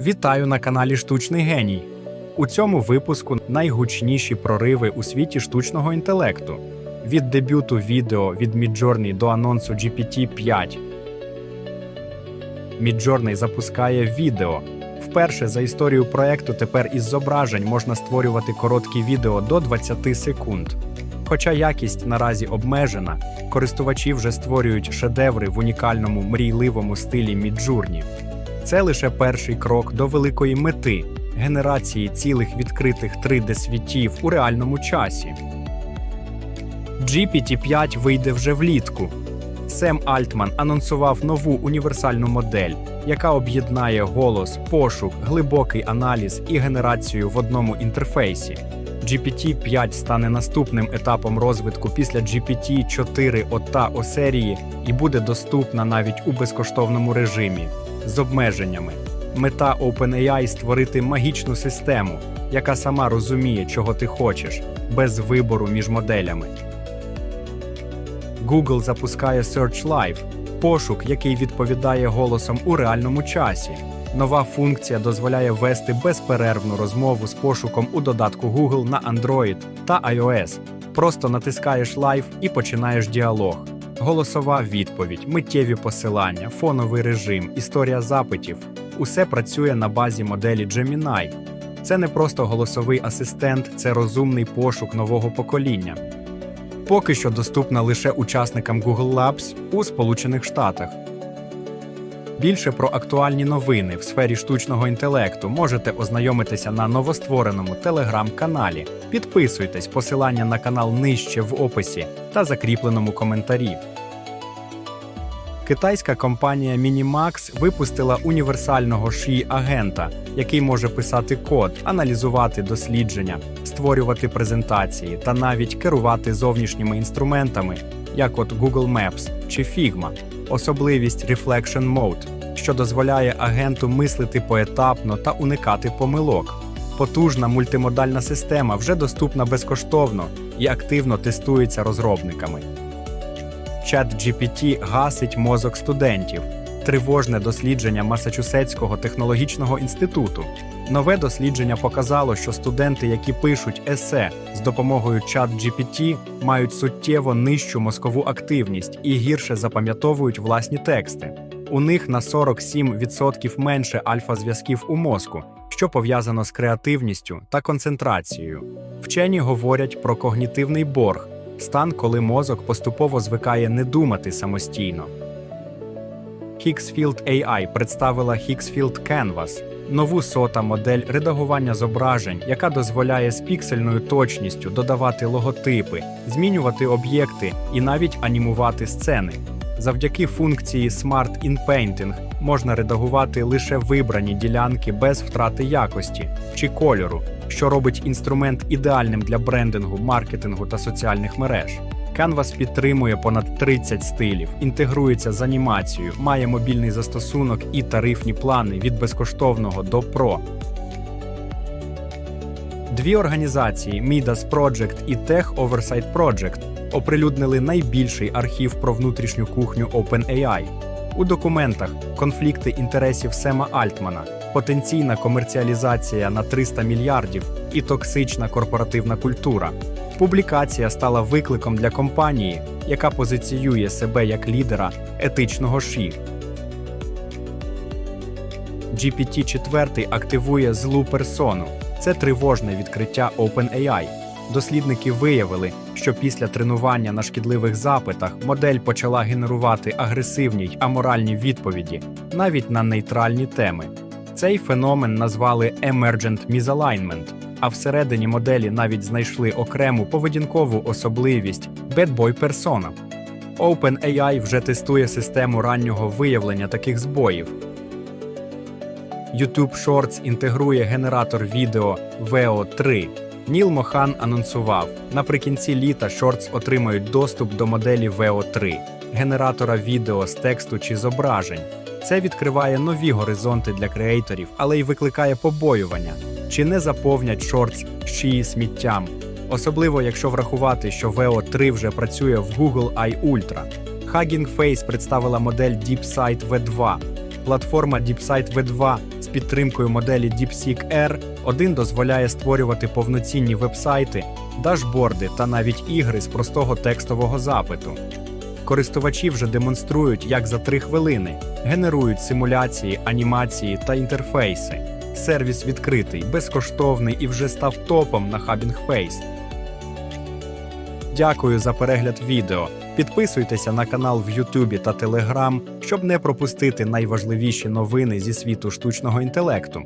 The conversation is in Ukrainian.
Вітаю на каналі Штучний Геній. У цьому випуску найгучніші прориви у світі штучного інтелекту. Від дебюту відео від Midjourney до анонсу GPT-5. Midjourney запускає відео. Вперше за історію проекту тепер із зображень можна створювати короткі відео до 20 секунд. Хоча якість наразі обмежена, користувачі вже створюють шедеври в унікальному мрійливому стилі Midjourney. Це лише перший крок до великої мети генерації цілих відкритих 3D-світів у реальному часі. GPT-5 вийде вже влітку. Сем Альтман анонсував нову універсальну модель, яка об'єднає голос, пошук, глибокий аналіз і генерацію в одному інтерфейсі. GPT-5 стане наступним етапом розвитку після GPT-4 ота о серії і буде доступна навіть у безкоштовному режимі з обмеженнями. Мета OpenAI – створити магічну систему, яка сама розуміє, чого ти хочеш, без вибору між моделями. Google запускає Search Live – пошук, який відповідає голосом у реальному часі. Нова функція дозволяє вести безперервну розмову з пошуком у додатку Google на Android та iOS. Просто натискаєш Live і починаєш діалог. Голосова відповідь, миттєві посилання, фоновий режим, історія запитів усе працює на базі моделі Gemini. Це не просто голосовий асистент, це розумний пошук нового покоління. Поки що доступна лише учасникам Google Labs у Сполучених Штатах. Більше про актуальні новини в сфері штучного інтелекту можете ознайомитися на новоствореному телеграм-каналі. Підписуйтесь, посилання на канал нижче в описі та закріпленому коментарі. Китайська компанія Minimax випустила універсального ші агента, який може писати код, аналізувати дослідження, створювати презентації та навіть керувати зовнішніми інструментами, як от Google Maps чи Figma. Особливість Reflection Mode, що дозволяє агенту мислити поетапно та уникати помилок. Потужна мультимодальна система вже доступна безкоштовно і активно тестується розробниками. ChatGPT гасить мозок студентів. Тривожне дослідження Масачусетського технологічного інституту. Нове дослідження показало, що студенти, які пишуть есе з допомогою ChatGPT, мають суттєво нижчу мозкову активність і гірше запам'ятовують власні тексти. У них на 47% менше альфа-зв'язків у мозку, що пов'язано з креативністю та концентрацією. Вчені говорять про когнітивний борг стан, коли мозок поступово звикає не думати самостійно. Higgsfield AI представила Higgsfield Canvas – нову сота модель редагування зображень, яка дозволяє з піксельною точністю додавати логотипи, змінювати об'єкти і навіть анімувати сцени. Завдяки функції Smart in Painting можна редагувати лише вибрані ділянки без втрати якості чи кольору, що робить інструмент ідеальним для брендингу, маркетингу та соціальних мереж. Canvas підтримує понад 30 стилів, інтегрується з анімацією, має мобільний застосунок і тарифні плани від безкоштовного до Pro. Дві організації Midas Project і Tech Oversight Project оприлюднили найбільший архів про внутрішню кухню OpenAI. У документах конфлікти інтересів Сема Альтмана, потенційна комерціалізація на 300 мільярдів і токсична корпоративна культура. Публікація стала викликом для компанії, яка позиціює себе як лідера етичного ШІ. GPT-4 активує злу персону. Це тривожне відкриття OpenAI. Дослідники виявили, що після тренування на шкідливих запитах модель почала генерувати агресивні й аморальні відповіді навіть на нейтральні теми. Цей феномен назвали Emergent Misalignment, а всередині моделі навіть знайшли окрему поведінкову особливість Bad Boy Persona. OpenAI вже тестує систему раннього виявлення таких збоїв. YouTube Shorts інтегрує генератор відео VO3. Ніл Мохан анонсував, наприкінці літа Shorts отримають доступ до моделі VO3, генератора відео з тексту чи зображень. Це відкриває нові горизонти для креаторів, але й викликає побоювання, чи не заповнять Shorts ще сміттям, особливо якщо врахувати, що VO3 вже працює в Google I Ultra. Hugging Face представила модель DeepSight V2. Платформа DeepSight V2 підтримкою моделі DeepSeek R один дозволяє створювати повноцінні вебсайти, дашборди та навіть ігри з простого текстового запиту. Користувачі вже демонструють, як за 3 хвилини генерують симуляції, анімації та інтерфейси. Сервіс відкритий, безкоштовний і вже став топом на Hugging Face. Дякую за перегляд відео. Підписуйтеся на канал в Ютубі та Телеграм, щоб не пропустити найважливіші новини зі світу штучного інтелекту.